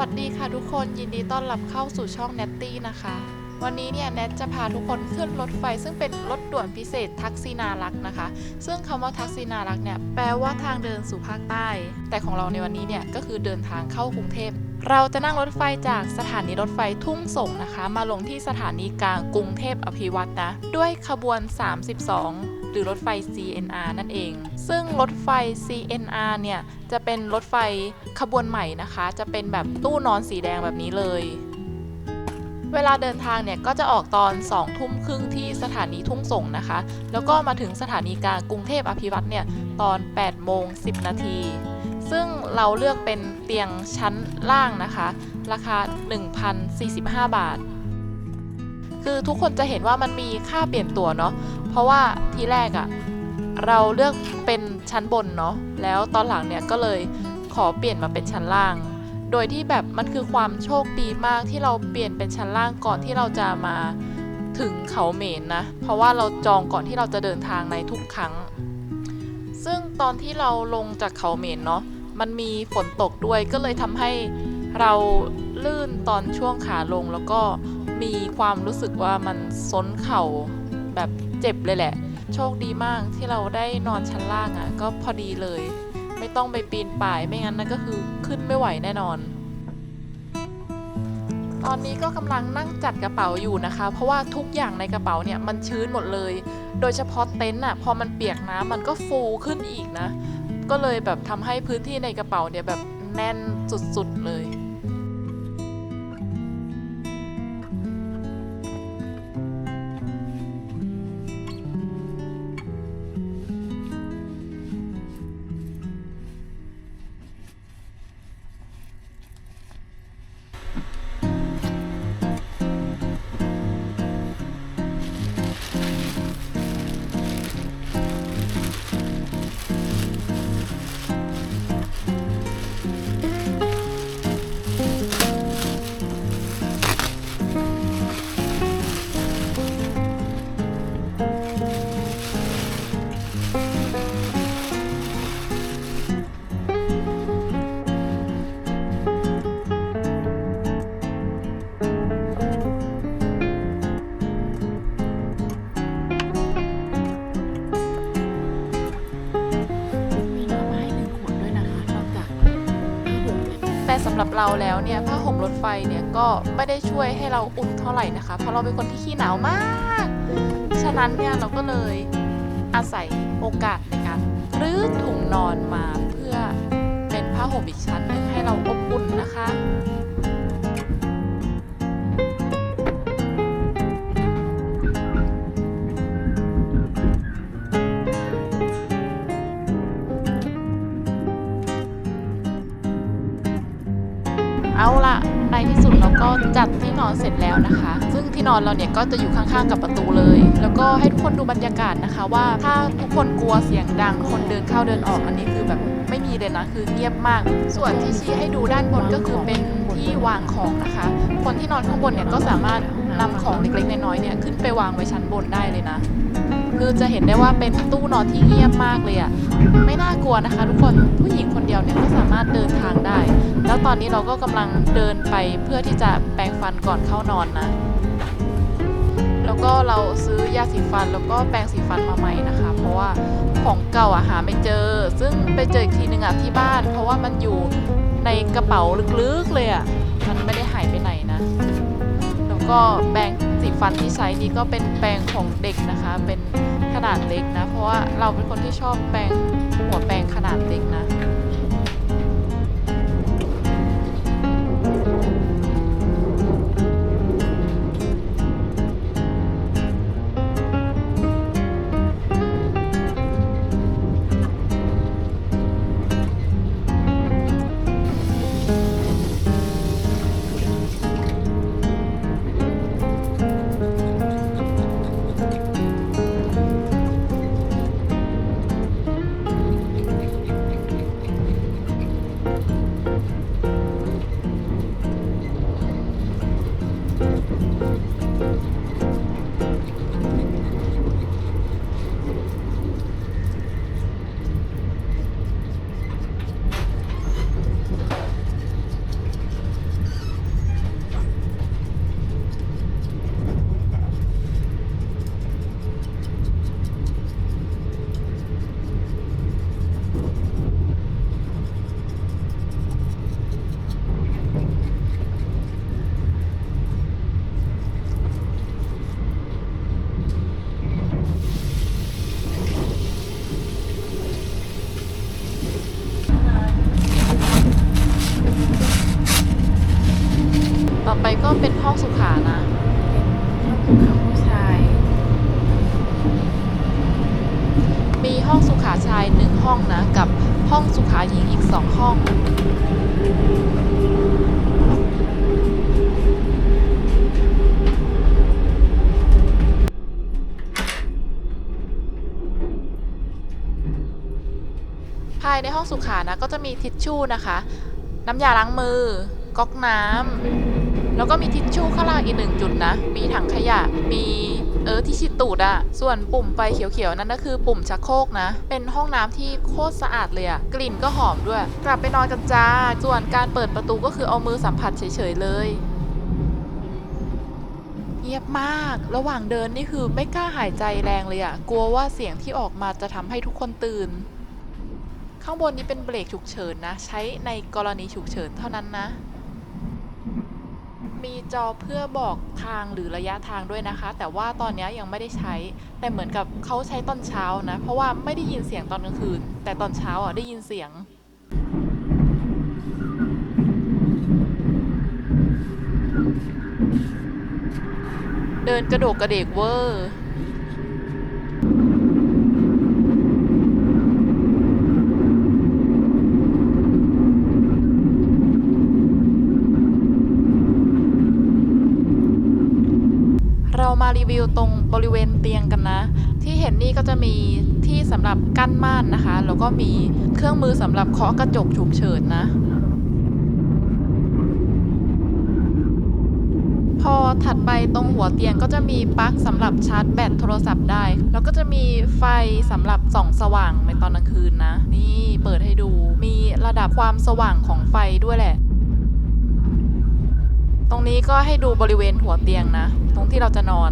วัสดีค่ะทุกคนยินดีต้อนรับเข้าสู่ช่องแนตตี้นะคะ วันนี้เนี่ยแนทจะพาทุกคนขึ้นรถไฟ ซึ่งเป็นรถด่วนพิเศษทักษินารักนะคะ ซึ่งคำว่าทักษินารักเนี่ยแปลว่าทางเดินสู่ภาคใต้ แต่ของเราในวันนี้เนี่ยก็คือเดินทางเข้ากรุงเทพเราจะนั่งรถไฟจากสถานีรถไฟทุ่งสงนะคะ มาลงที่สถานีกลางกรุงเทพอภิวัตนะด้วยขบวน 32 หรือรถไฟ CNR นั่นเอง ซึ่งรถไฟ CNR เนี่ยจะเป็นรถไฟขบวนใหม่นะคะ จะเป็นแบบตู้นอนสีแดงแบบนี้เลย เวลาเดินทางเนี่ยก็จะออกตอน 2 ทุ่มครึ่งที่สถานีทุ่งส่งนะคะ แล้วก็มาถึงสถานีกลางกรุงเทพอภิวัตเนี่ยตอน 8 โมง 10 นาทีซึ่งเราเลือกเป็นเตียงชั้นล่างนะคะ ราคา 1,045 บาท คือทุกคนจะเห็นว่ามันมีค่าเปลี่ยนตั๋วเนาะ เพราะว่าทีแรกอะเราเลือกเป็นชั้นบนเนาะแล้วตอนหลังเนี่ยก็เลยขอเปลี่ยนมาเป็นชั้นล่าง โดยที่แบบมันคือความโชคดีมากที่เราเปลี่ยนเป็นชั้นล่างก่อนที่เราจะมาถึงเขาเมนนะ เพราะว่าเราจองก่อนที่เราจะเดินทางในทุกครั้ง ซึ่งตอนที่เราลงจากเขาเมนเนาะมันมีฝนตกด้วยก็เลยทำให้เราลื่นตอนช่วงขาลงแล้วก็มีความรู้สึกว่ามันซ้นเข่าแบบ เจ็บเลยแหละ โชคดีมากที่เราได้นอนชั้นล่างอะ่ะ ก็พอดีเลย ไม่ต้องไปปีนป่ายไม่งั้นนั่นก็คือขึ้นไม่ไหวแน่นอน ตอนนี้ก็กำลังนั่งจัดกระเป๋าอยู่นะคะ เพราะว่าทุกอย่างในกระเป๋าเนี่ยมันชื้นหมดเลย โดยเฉพาะเต็นท์อะพอมันเปียกน้ำมันก็ฟูขึ้นอีกนะ ก็เลยแบบทำให้พื้นที่ในกระเป๋าเนี่ยแบบแน่นสุดๆเลย แต่สำหรับเราแล้วเนี่ยผ้าห่มรถไฟเนี่ยก็ไม่ได้ช่วยให้เราอุ่นเท่าไหร่นะคะ เพราะเราเป็นคนที่ขี้หนาวมาก ฉะนั้นเนี่ยเราก็เลยอาศัยโอกาสในการรื้อถุงนอนมาเพื่อเป็นผ้าห่มอีกชั้นหนึ่งให้เราอบอุ่นนะคะ ในที่สุดเราก็จัดที่นอนเสร็จแล้วนะคะ ซึ่งที่นอนเราเนี่ยก็จะอยู่ข้างๆกับประตูเลย แล้วก็ให้ทุกคนดูบรรยากาศนะคะ ว่าถ้าทุกคนกลัวเสียงดัง คนเดินเข้าเดินออกอันนี้คือแบบไม่มีเลยนะคือเงียบมาก ส่วนที่ชี้ให้ดูด้านบนก็คือเป็นที่วางของนะคะ คนที่นอนข้างบนเนี่ยก็สามารถนำของเล็กๆน้อยๆเนี่ยขึ้นไปวางไว้ชั้นบนได้เลยนะ คือจะเห็นได้ว่าเป็นตู้นอนที่เงียบมากเลยอะ่ะไม่น่ากลัวนะคะ ทุกคนผู้หญิงคนเดียวเนี่ยก็สามารถเดินทางได้ แล้วตอนนี้เราก็กำลังเดินไปเพื่อที่จะแปรงฟันก่อนเข้านอนนะ แล้วก็เราซื้อยาสีฟันแล้วก็แปรงสีฟันมาใหม่นะคะ เพราะว่าของเก่าอะหาไม่เจอ ซึ่งไปเจออีกทีหนึ่งอะที่บ้าน เพราะว่ามันอยู่ในกระเป๋าลึกๆเลยอะมันไม่ได้หายไปไหนนะ แล้วก็แปรงสีฟันที่ใช้นี่ก็เป็นแปรงของเด็กนะคะเป็น นาดเล็กนะ เพราะว่าเราเป็นคนที่ชอบแปรงหัวแปรงขนาดเล็กนะายในห้องสุขานะก็จะมีทิชชู่นะคะ น้ำยาล้างมือ ก๊อกน้ำแล้วก็มีทิชชู่ข้างล่างอีกหนึ่งจุดนะ มีถังขยะมีเออที่ฉีดตูดอะส่วนปุ่มไฟเขียวๆ นั่นก็คือปุ่มชักโครกนะ เป็นห้องน้ำที่โคตรสะอาดเลยอะกลิ่นก็หอมด้วย กลับไปนอนกันจ้า ส่วนการเปิดประตูก็คือเอามือสัมผัสเฉยๆเลย เงียบมาก ระหว่างเดินนี่คือไม่กล้าหายใจแรงเลยอะกลัวว่าเสียงที่ออกมาจะทำให้ทุกคนตื่น ข้างบนนี้เป็นเบรกฉุกเฉินนะ ใช้ในกรณีฉุกเฉินเท่านั้นนะ มีจอเพื่อบอกทางหรือระยะทางด้วยนะคะ แต่ว่าตอนนี้ยังไม่ได้ใช้ แต่เหมือนกับเขาใช้ตอนเช้านะ เพราะว่าไม่ได้ยินเสียงตอนกลางคืน แต่ตอนเช้าอะได้ยินเสียงเดินกระโดกกระเดกเวอร์ เารีวิวตรงบริเวณเตียงกันนะ ที่เห็นนี่ก็จะมีที่สำหรับกั้นม่านนะคะ แล้วก็มีเครื่องมือสำหรับเคาะกระจกฉุกเฉินนะ พอถัดไปตรงหัวเตียงก็จะมีปลั๊กสำหรับชาร์จแบตโทรศัพท์ได้ แล้วก็จะมีไฟสำหรับส่องสว่างในตอนกลางคืนนะ นี่เปิดให้ดูมีระดับความสว่างของไฟด้วยแหละ ตรงนี้ก็ให้ดูบริเวณหัวเตียงนะ ตรงที่เราจะนอน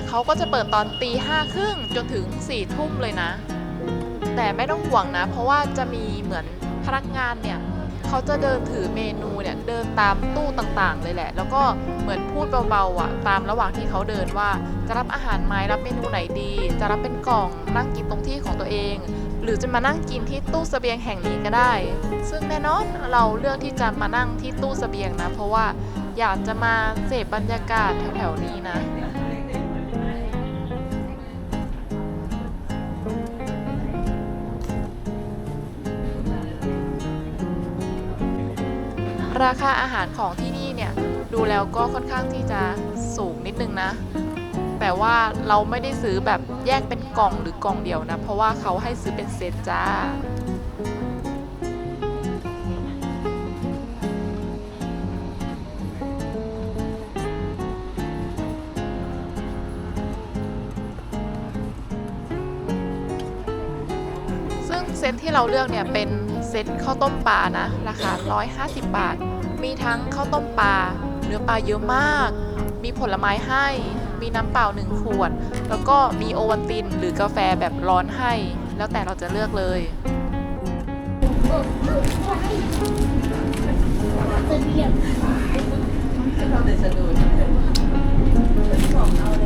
เนี่ยเขาก็จะเปิดตอนตีห้าครึ่งจนถึงสี่ทุ่มเลยนะ แต่ไม่ต้องห่วงนะ เพราะว่าจะมีเหมือนพนักงานเนี่ยเขาจะเดินถือเมนูเนี่ยเดินตามตู้ต่างๆ เลยแหละ แล้วก็เหมือนพูดเบาๆอะตามระหว่างที่เขาเดินว่าจะรับอาหารไหมรับเมนูไหนดี จะรับเป็นกล่องนั่งกินตรงที่ของตัวเอง หรือจะมานั่งกินที่ตู้เสบียงแห่งนี้ก็ได้ ซึ่งแน่นอนเราเลือกที่จะมานั่งที่ตู้เสบียงนะ เพราะว่าอยากจะมาเสพบรรยากาศแถวๆนี้นะ ราคาอาหารของที่นี่เนี่ยดูแล้วก็ค่อนข้างที่จะสูงนิดนึงนะ แต่ว่าเราไม่ได้ซื้อแบบแยกเป็นกล่องหรือกล่องเดียวนะ เพราะว่าเขาให้ซื้อเป็นเซตจ้าซึ่งเซตที่เราเลือกเนี่ยเป็น เซตข้าวต้มปลานะ ราคา 150 บาท มีทั้งข้าวต้มปลาเนื้อปลาเยอะมาก มีผลไม้ให้ มีน้ำเปล่าหนึ่งขวด แล้วก็มีโอวัลตินหรือกาแฟแบบร้อนให้ แล้วแต่เราจะเลือกเลยเ